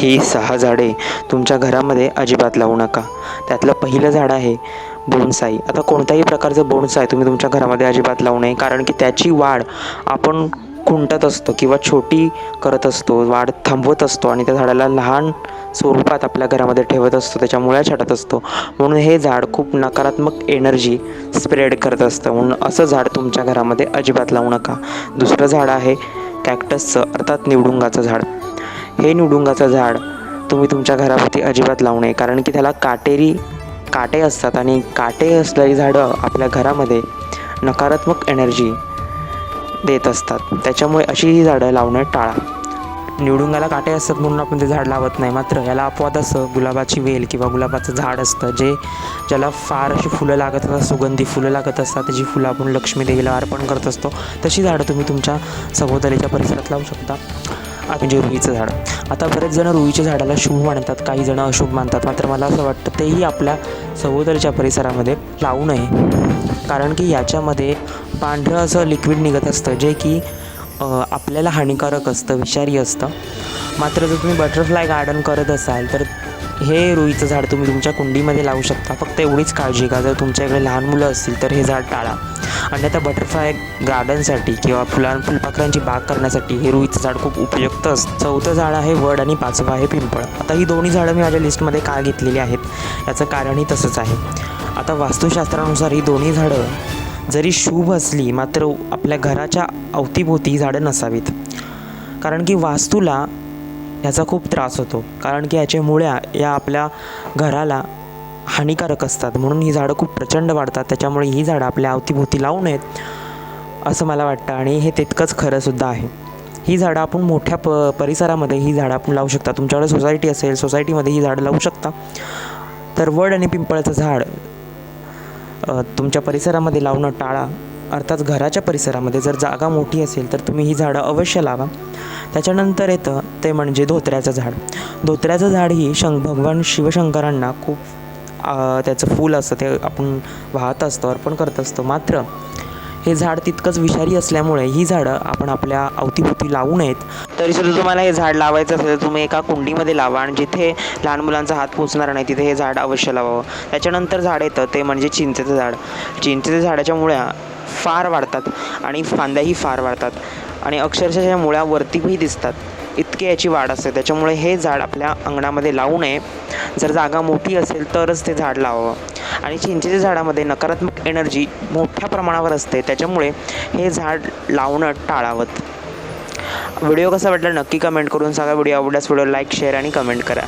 ही सहा झाडे तुमच्या घरामध्ये अजिबात लावू नका. त्यातलं पहिलं झाड आहे बोनसाई. आता कोणत्याही प्रकारचं बोनसाई तुम्ही तुमच्या घरामध्ये अजिबात लावू नये कारण की त्याची वाढ आपण खुंटत असतो किंवा छोटी करत असतो वाढ थांबवत असतो आणि त्या झाडाला लहान स्वरूपात आपल्या घरामध्ये ठेवत असतो त्याच्या मुळ्या छाटत असतो. म्हणून हे झाड खूप नकारात्मक एनर्जी स्प्रेड करत असतं. म्हणून असं झाड तुमच्या घरामध्ये अजिबात लावू नका. दुसरं झाड आहे कॅक्टसचं अर्थात निवडुंगाचं झाड. हे निवडुंगाचं झाड तुम्ही तुमच्या घराभोवती अजिबात लावू नये. कारण की त्याला काटेरी काटे असतात आणि काटे असलेली झाडं आपल्या घरामध्ये नकारात्मक एनर्जी देत असतात. त्याच्यामुळे अशी ही झाडं लावणं टाळा. निवडुंगाला काटे असतात म्हणून आपण ते झाड लावत नाही. मात्र याला अपवाद असं गुलाबाची वेल किंवा गुलाबाचं झाड असतं जे ज्याला फार अशी फुलं लागत असतात सुगंधी फुलं लागत असतात त्याची फुलं आपण लक्ष्मी देवीला अर्पण करत असतो. तशी झाडं तुम्ही तुमच्या सभोवतालीच्या परिसरात लावू शकता. म्हणजे रुईचं झाड. आता बरेच जण रुईच्या झाडाला शुभ मानतात काही जण अशुभ मानतात. मात्र मला असं वाटतं तेही आपल्या सहोदरच्या परिसरामध्ये लावू नये. कारण की याच्यामध्ये पांढरं असं लिक्विड निघत असतं जे की आपल्याला हानिकारक असतं विषारी असतं. मात्र जर तुम्ही बटरफ्लाय गार्डन करत असाल तर हे रुईचं झाड तुम्ही तुमच्या कुंडीमध्ये लावू शकता. फक्त एवढीच काळजी का जर तुमच्याकडे लहान मुलं असतील तर हे झाड टाळा. आणि बटरफ्लाय गार्डनसाठी किंवा फुलां फुलपाखरांची बाग करण्यासाठी हे रुईचं झाड खूप उपयुक्त असतं चौथं झाड आहे वड आणि पाचवं आहे पिंपळ. आता ही दोन्ही झाडं मी माझ्या लिस्टमध्ये का घेतलेली आहेत? याचं कारणही तसंच आहे. आता वास्तुशास्त्रानुसार ही दोन्ही झाडं जरी शुभ असली मात्र आपल्या घराच्या अवतीभोवती झाडं नसावीत. कारण की वास्तूला ह्याचा खूप त्रास होतो. कारण की याच्या मुळ्या या आपल्या घराला हानिकारक असतात. म्हणून ही झाडं खूप प्रचंड वाढतात. त्याच्यामुळे ही झाडं आपल्या अवतीभोवती लावू नयेत असं मला वाटतं. आणि हे तितकंच खरंसुद्धा आहे. ही झाडं आपण मोठ्या प परिसरामध्ये ही झाडं आपण लावू शकता. तुमच्याकडे सोसायटी असेल सोसायटीमध्ये ही झाडं लावू शकता. तर वड आणि पिंपळाचं झाड तुमच्या परिसरामध्ये लावणं टाळा. अर्थात घराच्या परिसरामध्ये जर जागा मोठी असेल तर तुम्ही ही झाडं अवश्य लावा. त्याच्यानंतर येतं ते म्हणजे धोत्र्याचं झाड. धोत्र्याचं झाड ही शं भगवान शिवशंकरांना खूप त्याचं फूल असतं ते आपण वाहत असतो अर्पण करत असतो. मात्र हे झाड तितकंच विषारी असल्यामुळे ही झाडं आपण आपल्या अवतीभोवती लावू नयेत. तरी सुद्धा तुम्हाला हे झाड लावायचं असेल तर तुम्ही एका कुंडीमध्ये लावा आणि जिथे लहान मुलांचा हात पोचणार नाही तिथे हे झाड अवश्य लावावं. त्याच्यानंतर झाड येतं ते म्हणजे चिंचेचं झाड. चिंचेच्या झाडाच्या मुळ्या फार वाढतात आणि फांद्याही फार वाढतात आणि अक्षरशः या मुळ्या वरतीही दिसतात. इतके याची वाढ असते. त्याच्यामुळे हे झाड आपल्या अंगणामध्ये लावू नये. जर जागा मोठी असेल तरच ते झाड लावावं. आणि चिंचेच्या झाडामध्ये नकारात्मक एनर्जी मोठ्या प्रमाणावर असते. त्याच्यामुळे हे झाड लावणं टाळावं. व्हिडिओ कसा वाटला नक्की कमेंट करून सांगा. व्हिडिओ आवडल्यास व्हिडिओ लाईक शेअर आणि कमेंट करा.